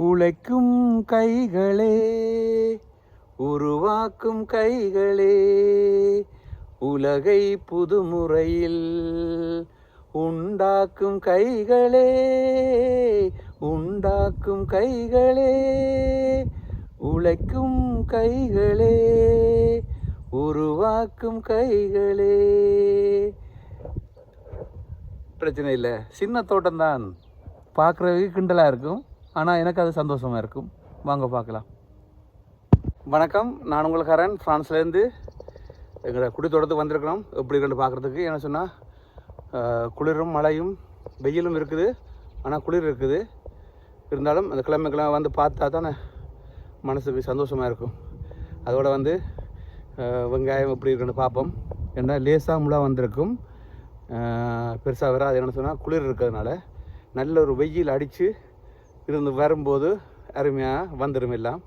உழைக்கும் கைகளே உருவாக்கும் கைகளே உலகை புதுமுறையில் உண்டாக்கும் கைகளே உண்டாக்கும் கைகளே உழைக்கும் கைகளே உருவாக்கும் கைகளே. பிரச்சனை இல்லை. சின்ன தோட்டம் தான் பார்க்குறதுக்கு கிண்டலாக இருக்கும். ஆனால் எனக்கு அது சந்தோஷமாக இருக்கும். வாங்க பார்க்கலாம். வணக்கம். நான் உங்கள் கரண். ஃப்ரான்ஸ்லேருந்து எங்களோட குடித்தோட்டத்துக்கு வந்திருக்கிறோம். எப்படி இருக்குன்னு பார்க்குறதுக்கு என்ன சொன்னால் குளிரும் மழையும் வெயிலும் இருக்குது. ஆனால் குளிர் இருக்குது. இருந்தாலும் அந்த கிழமைக்கெல்லாம் வந்து பார்த்தா தானே மனசுக்கு சந்தோஷமாக இருக்கும். அதோடு வந்து வெங்காயம் எப்படி இருக்குன்னு பார்ப்போம். ஏன்னா லேசாக முழா வந்திருக்கும். பெருசாக வராது. என்ன சொன்னால் குளிர் இருக்கிறதுனால நல்ல ஒரு வெயில் அடித்து இருந்து வரும்போது அருமையாக வந்துடும் எல்லாம்.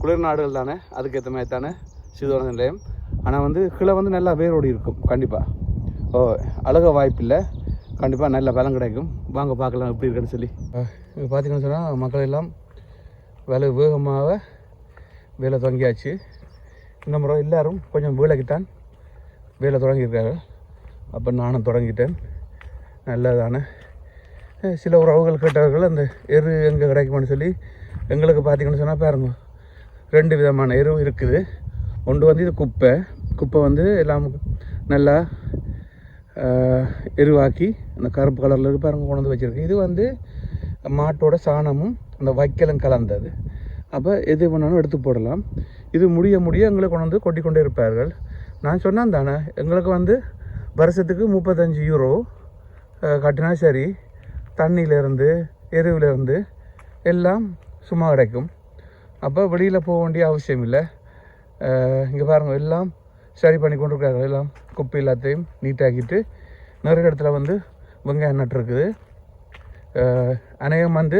குளிர் நாடுகள் தானே அதுக்கேற்ற மாதிரி தானே சீதோன நிலையம் ஆனால் வந்து கீழே வந்து நல்லா வேரோடி இருக்கும் கண்டிப்பாக ஓ அழக வாய்ப்பில்லை. கண்டிப்பாக நல்ல பலம் கிடைக்கும். வாங்க பார்க்கலாம் எப்படி இருக்குன்னு சொல்லி. இப்போ பார்த்தீங்கன்னு சொன்னால் மக்கள் எல்லாம் வேலை வேகமாக வேலை தொடங்கியாச்சு. இந்த முறை எல்லோரும் கொஞ்சம் வேலைக்குத்தான் வேலை தொடங்கியிருக்காங்க. அப்போ நானும் தொடங்கிட்டேன். நல்லதான. சில உறவுகள் கேட்டவர்கள் அந்த எரு எங்கே கிடைக்குமான்னு சொல்லி எங்களுக்கு பார்த்தீங்கன்னு சொன்னால் பாருங்க ரெண்டு விதமான எரு இருக்குது. ஒன்று வந்து இது குப்பை. குப்பை வந்து எல்லாம் நல்லா எருவாக்கி அந்த கருப்பு கலரில் இருக்கு பாருங்க கொண்டு வந்து வச்சுருக்கு. இது வந்து மாட்டோட சாணமும் அந்த வைக்கலும் கலந்தது. அப்போ எது வேணாலும் எடுத்து போடலாம். இது முடிய முடிய எங்களை கொண்டு வந்து கொட்டி கொண்டே இருப்பார்கள். நான் சொன்னேன் தானே எங்களுக்கு வந்து வருஷத்துக்கு முப்பத்தஞ்சு யூரோ கட்டினா சரி. தண்ணியிலேருந்து எருவிலேருந்து எல்லாம் சும்மா கிடைக்கும். அப்போ வெளியில் போக வேண்டிய அவசியம் இல்லை. இங்கே பாருங்கள் எல்லாம் சரி பண்ணி கொண்டு இருக்காங்க எல்லாம் குப்பை எல்லாத்தையும் நீட்டாக்கிட்டு நிறைய இடத்துல வந்து வெங்காயம் நட்டுருக்குது. அநேகம் வந்து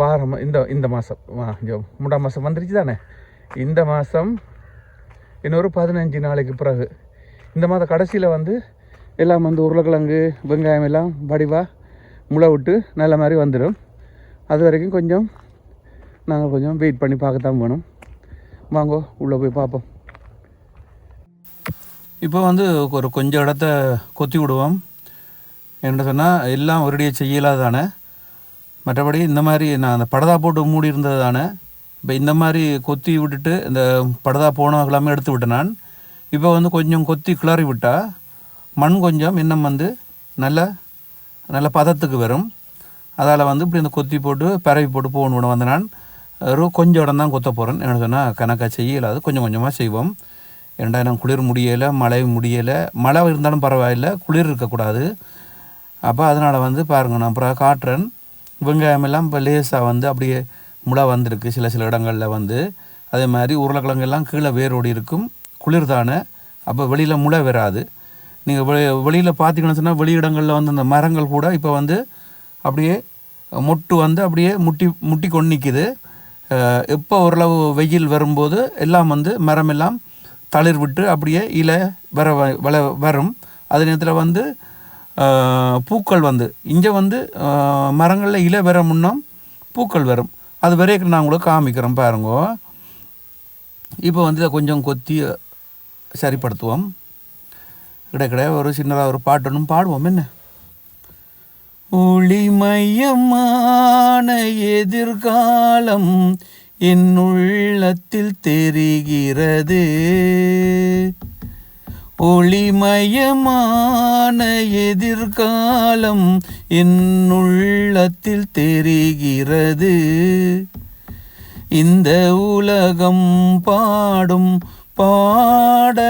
வாரம் இந்த இந்த மாதம் மூன்றாம் மாதம் வந்துருச்சு தானே? இந்த மாதம் இன்னொரு பதினஞ்சு நாளைக்கு பிறகு. இந்த மாத கடைசியில் வந்து எல்லாம் வந்து உருளைக்கிழங்கு வெங்காயம் எல்லாம் வடிவாக முளை விட்டு நல்ல மாதிரி வந்துடும். அது வரைக்கும் கொஞ்சம் நாங்கள் கொஞ்சம் வெயிட் பண்ணி பார்க்கத்தான் போகணும் வாங்கோ உள்ளே போய் பார்ப்போம். இப்போ வந்து ஒரு கொஞ்சம் இடத்த கொத்தி விடுவோம். என்ன சொன்னால் எல்லாம் ஒருடியே செய்யலாதானே மற்றபடி இந்த மாதிரி நான் அந்த படதா போட்டு மூடி இருந்தது தானே. இப்போ இந்த மாதிரி கொத்தி விட்டுட்டு இந்த படதா போன எல்லாமே எடுத்து விட்டேன் நான். இப்போ வந்து கொஞ்சம் கொத்தி கிளறி விட்டால் மண் கொஞ்சம் இன்னும் வந்து நல்லா நல்ல பதத்துக்கு வரும். அதால் வந்து இப்படி இந்த கொத்தி போட்டு பரவி போட்டு போகணும் வந்து நான். ஒரு கொஞ்சம் இடம் தான் கொத்த போகிறேன் என்ன சொன்னால் கணக்காக செய்யலாது. கொஞ்சம் கொஞ்சமாக செய்வோம். ஏன்டா நான் குளிர் முடியலை மழை முடியலை. மழை இருந்தாலும் பரவாயில்லை குளிர் இருக்கக்கூடாது. அப்போ அதனால் வந்து பாருங்கள் நான் அப்புறம் காட்டுறேன். வெங்காயமெல்லாம் இப்போ லேசாக வந்து அப்படியே முளை வந்திருக்கு சில சில இடங்களில் வந்து. அதே மாதிரி உருளைக்கிழங்கெல்லாம் கீழே வேரோடி இருக்கும். குளிர் தானே. அப்போ வெளியில் முளை வராது. நீங்கள் வெளி வெளியில் பார்த்தீங்கன்னு சொன்னால் வெளியிடங்களில் வந்து அந்த மரங்கள் கூட இப்போ வந்து அப்படியே மொட்டு வந்து அப்படியே முட்டி முட்டி கொண்டு நிற்கிது எப்போ ஓரளவு வெயில் வரும்போது எல்லாம் வந்து மரம் எல்லாம் தளிர் விட்டு அப்படியே இலை வர வள வரும். அதே நேரத்தில் வந்து பூக்கள் வந்து இங்கே வந்து மரங்களில் இலை வர முன்னம் பூக்கள் வரும். அது வரைக்கும் நான் உங்களுக்கு காமிக்கிறேன் பாருங்க. இப்போ வந்து இதை கொஞ்சம் கொத்தி சரிப்படுத்துவோம். கிடைக்கிட ஒரு சின்னதாக ஒரு பாட்டு ஒன்றும் பாடுவோம். என்ன? ஒளிமயமான எதிர்காலம் என் உள்ளத்தில் தெரிகிறது. ஒளிமயமான எதிர்காலம் என் உள்ளத்தில் தெரிகிறது. இந்த உலகம் பாடும் பாடலோசை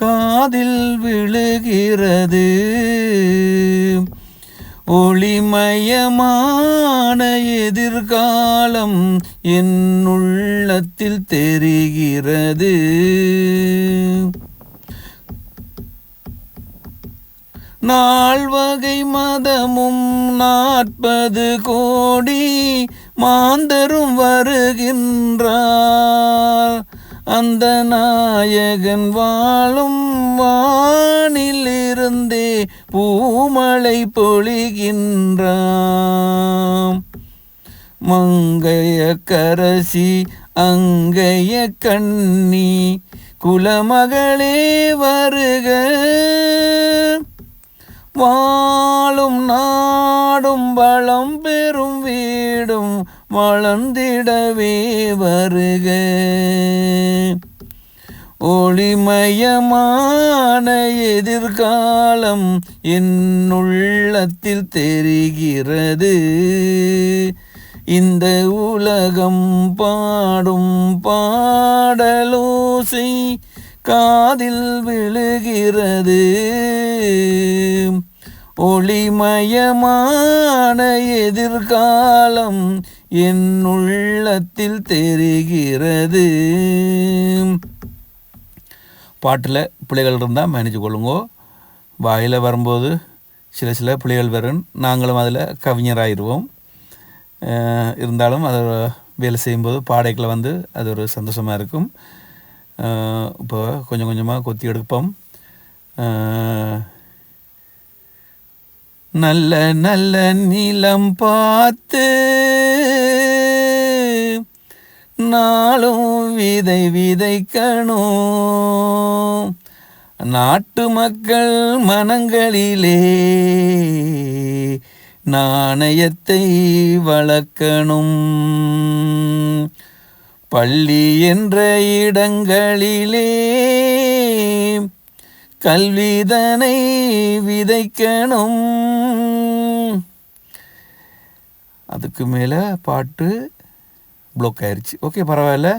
காதில் விழுகிறது. ஒளிமயமான எதிர்காலம் என் உள்ளத்தில் தெரிகிறது. நால்வகை மதமும் நாற்பது கோடி மாந்தரும் வருகின்றார். அந்த நாயகன் வாழும் வானிலிருந்தே பூமழை பொழிகின்றாம். மங்கைய கரசி அங்கைய கண்ணி குலமகளே வருக. வாழும் நாடும் வளம் பெறும் வீடும் வளர்ந்திடவே வருக. ஒளிமயமான எதிர்காலம் என்னுள்ளத்தில் தெரிகிறது. இந்த உலகம் பாடும் பாடலோசை காதில் விழுகிறது. ஒளிமயமான எதிர்காலம் என் உள்ளத்தில் தெரிகிறது. பாட்டில் பிள்ளைகள் இருந்தால் மேனேஜ் கொள்ளுங்கோ. வாயில் வரும்போது சில சில பிள்ளைகள் வரும். நாங்களும் அதில் கவிஞராகிடுவோம் இருந்தாலும் அதை வேலை செய்யும்போது பாடைகளை வந்து அது ஒரு சந்தோஷமாக இருக்கும். இப்போ கொஞ்சம் கொஞ்சமாக கொத்தி எடுப்போம். நல்ல நல்ல நிலம் பார்த்து நாளும் விதை விதைக்கணும். நாட்டு மக்கள் மனங்களிலே நாணயத்தை வளர்க்கணும். பள்ளி என்ற இடங்களிலே கல்விதனை விதைக்கணும். அதுக்கு மேலே பாட்டு ப்ளோக் ஆயிடுச்சு ஓகே பரவாயில்ல.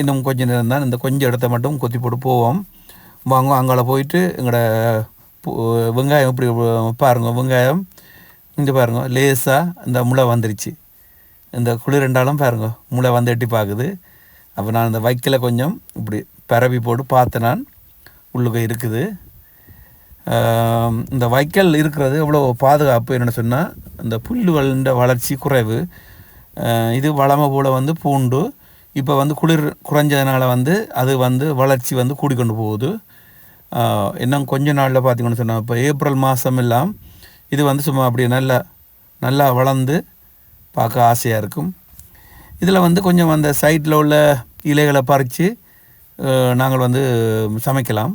இன்னும் கொஞ்ச நேரம் தான். இந்த கொஞ்சம் இடத்த மட்டும் கொத்தி போட்டு போவோம். வாங்க அங்கால போயிட்டு எங்களோட வெங்காயம் இப்படி பாருங்க வெங்காயம். இங்கே பாருங்க லேசாக இந்த முளை வந்துருச்சு. இந்த குளிர் ரெண்டாலும் பாருங்க முளை வந்து எட்டி பார்க்குது அப்போ நான் இந்த வைக்கில் கொஞ்சம் இப்படி பரவி போட்டு பார்த்தேன் நான். உள்ளுக இருக்குது. இந்த வைக்கல் இருக்கிறது எவ்வளோ பாதுகாப்பு என்னென்னு சொன்னால் இந்த புல்லுகளின் வளர்ச்சி குறைவு இது வளமை போல் வந்து பூண்டு இப்போ வந்து குளிர் குறைஞ்சதுனால வந்து அது வந்து வளர்ச்சி வந்து கூடிக்கொண்டு போகுது. இன்னும் கொஞ்ச நாளில் பார்த்திங்கன்னு சொன்னால் இப்போ ஏப்ரல் மாதம் எல்லாம் இது வந்து சும்மா அப்படி நல்லா நல்லா வளர்ந்து பார்க்க ஆசையாக இருக்கும். இதில் வந்து கொஞ்சம் அந்த சைட்டில் உள்ள இலைகளை பறித்து நாங்கள் வந்து சமைக்கலாம்.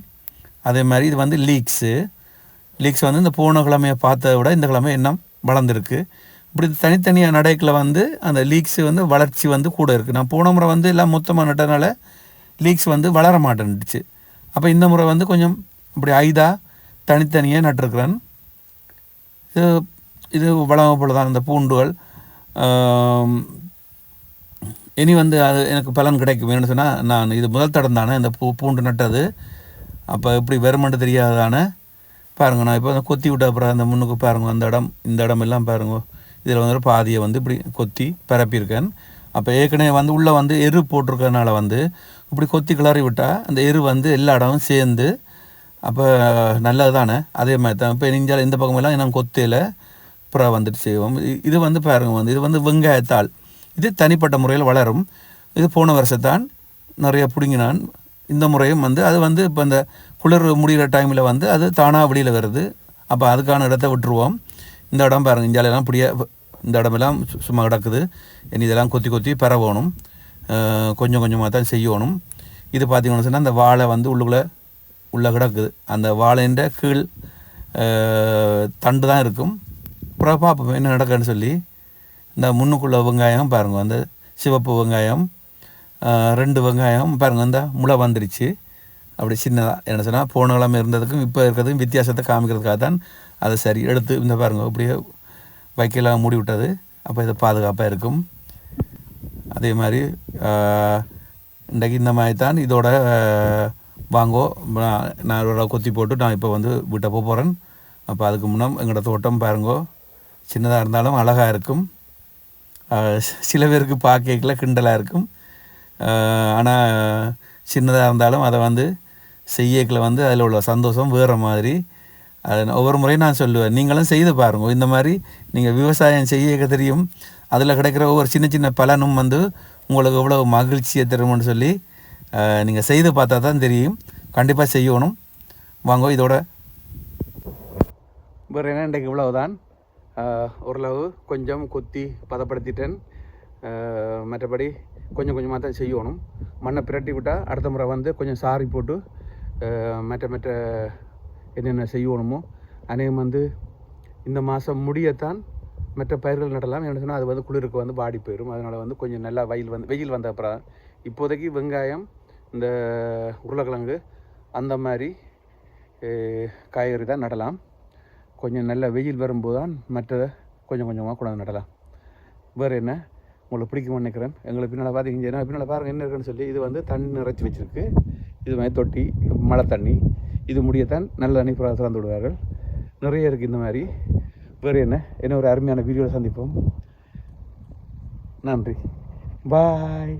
அதே மாதிரி இது வந்து லீக்ஸு லீக்ஸ் வந்து இந்த போன கிழமையை பார்த்ததை விட இந்த கிழமை இன்னும் வளர்ந்துருக்கு. இப்படி தனித்தனியாக நடைக்கில் வந்து அந்த லீக்ஸு வந்து வளர்ச்சி வந்து கூட இருக்குது நான் போன முறை வந்து எல்லாம் மொத்தமாக நட்டனால லீக்ஸ் வந்து வளர மாட்டேன்னுச்சு. அப்போ இந்த முறை வந்து கொஞ்சம் இப்படி ஐதா தனித்தனியாக நட்டிருக்கிறேன். இது இது வளம் போல தான் இந்த பூண்டுகள். இனி வந்து அது எனக்கு பலன் கிடைக்கும். வேணும்னு சொன்னால் நான் இது முதல் தடம் தானே இந்த பூ பூண்டு நட்டது. அப்போ எப்படி வெறுமண்டு தெரியாததான பாருங்க நான் இப்போ அந்த கொத்தி விட்ட அப்புறம் அந்த முன்னுக்கு பாருங்க அந்த இடம் இந்த இடம் எல்லாம் பாருங்க. இதில் வந்து பாதியை வந்து இப்படி கொத்தி பரப்பியிருக்கேன். அப்போ ஏற்கனவே வந்து உள்ளே வந்து எரு போட்டிருக்கறனால வந்து இப்படி கொத்தி கிளறி விட்டால் அந்த எரு வந்து எல்லா இடமும் சேர்ந்து அப்போ நல்லது தானே அதே மாதிரி தான். இப்போ நெஞ்சால் இந்த பக்கமெல்லாம் நான் கொத்தையில் புறா வந்துட்டு செய்வோம். இது வந்து பாருங்க வந்து இது வந்து வெங்காயத்தாள். இது தனிப்பட்ட முறையில் வளரும். இது போன வருஷத்தான் நிறைய பிடுங்கினான். இந்த முறையும் வந்து அது வந்து இப்போ இந்த குளிர் முடிகிற டைமில் வந்து அது தானாக வெளியில் வருது. அப்போ அதுக்கான இடத்த விட்டுருவோம். இந்த இடம் பாருங்கள் இஞ்சாலெல்லாம் இப்படியே இந்த இடமெல்லாம் சு- சும்மா கிடக்குது. இனி இதெல்லாம் கொத்தி கொத்தி பரவணும். கொஞ்சம் கொஞ்சமாக தான் செய்யணும். இது பார்த்தீங்கன்னு சொன்னால் அந்த வாழை வந்து உள்ளுக்குள்ளே உள்ளே கிடக்குது. அந்த வாழைன்ற கீழ் தண்டு தான் இருக்கும். அப்புறம் பார்ப்போம் என்ன நடக்குன்னு சொல்லி. இந்த முன்னுக்குள்ள வெங்காயம் பாருங்க அந்த சிவப்பு வெங்காயம். ரெண்டு வெங்காயம் பாருங்கள் இந்த முளை வந்துருச்சு. அப்படி சின்னதாக என்ன சொன்னால் போன கிழமை இருந்ததுக்கும் இப்போ இருக்கிறதுக்கும் வித்தியாசத்தை காமிக்கிறதுக்காக தான் அதை சரி எடுத்து இந்த பாருங்க அப்படியே வைக்கலாம் மூடி விட்டது. அப்போ இது பாதுகாப்பாக இருக்கும். அதே மாதிரி இன்றைக்கு இந்த மாதிரி தான் இதோட வாங்கோ நான் இதோட கொத்தி போட்டு நான் இப்போ வந்து வீட்டை போக போகிறேன் அப்போ அதுக்கு முன்னே எங்களோட தோட்டம் பாருங்கோ சின்னதாக இருந்தாலும் அழகாக இருக்கும். சில பேருக்கு பார்க்கல கிண்டலாக இருக்கும். ஆனால் சின்னதாக இருந்தாலும் அதை வந்து செய்யக்கில் வந்து அதில் உள்ள சந்தோஷம் வேறு மாதிரி. அது ஒவ்வொரு முறையும் நான் சொல்லுவேன். நீங்களும் செய்து பாருங்கள் இந்த மாதிரி நீங்கள் விவசாயம் செய்ய தெரியும். அதில் கிடைக்கிற ஒவ்வொரு சின்ன சின்ன பலனும் வந்து உங்களுக்கு எவ்வளோ மகிழ்ச்சியை தரும்னு சொல்லி நீங்கள் செய்து பார்த்தா தான் தெரியும். கண்டிப்பாக செய்யணும். வாங்க இதோட. வேறு என்ன இன்றைக்கு இவ்வளவுதான்? ஓரளவு கொஞ்சம் கொத்தி பதப்படுத்திட்டேன். மற்றபடி கொஞ்சம் கொஞ்சமாக தான் செய்யணும். மண்ணை பிரட்டி விட்டால் அடுத்த முறை வந்து கொஞ்சம் சாரி போட்டு ஆஹ், மற்ற மற்ற என்னென்ன செய்யணுமோ அநேகம் வந்து இந்த மாதம் முடியத்தான் மற்ற பயிர்கள் நடலாம். என்ன சொன்னால் அது வந்து குளிருக்கு வந்து வாடி போயிடும் அதனால் வந்து கொஞ்சம் நல்லா வெயில் வந்து வெயில் வந்த அப்புறம் இப்போதைக்கு வெங்காயம் இந்த உருளைக்கிழங்கு அந்த மாதிரி காய்கறி தான் நடலாம். கொஞ்சம் நல்ல வெயில் வரும்போது தான் மற்ற கொஞ்சம் கொஞ்சமாக கொண்டாந்து நடலாம். வேறு என்ன? உங்களுக்கு பிடிக்கும்னு நினைக்கிறேன். எங்களுக்கு பின்னால் பார்த்தீங்கன்னா பின்னால் பாருங்கள் என்ன இருக்குன்னு சொல்லி இது வந்து தண்ணி நிறைச்சி வச்சுருக்கு. இது மாதிரி தொட்டி மழை தண்ணி. இது முடியத்தான் நல்ல தண்ணி புறா திறந்து விடுவார்கள். நிறைய இருக்குது இந்த மாதிரி. வேறு என்ன? என்ன ஒரு அருமையான வீடியோவில் சந்திப்போம். நன்றி. பாய்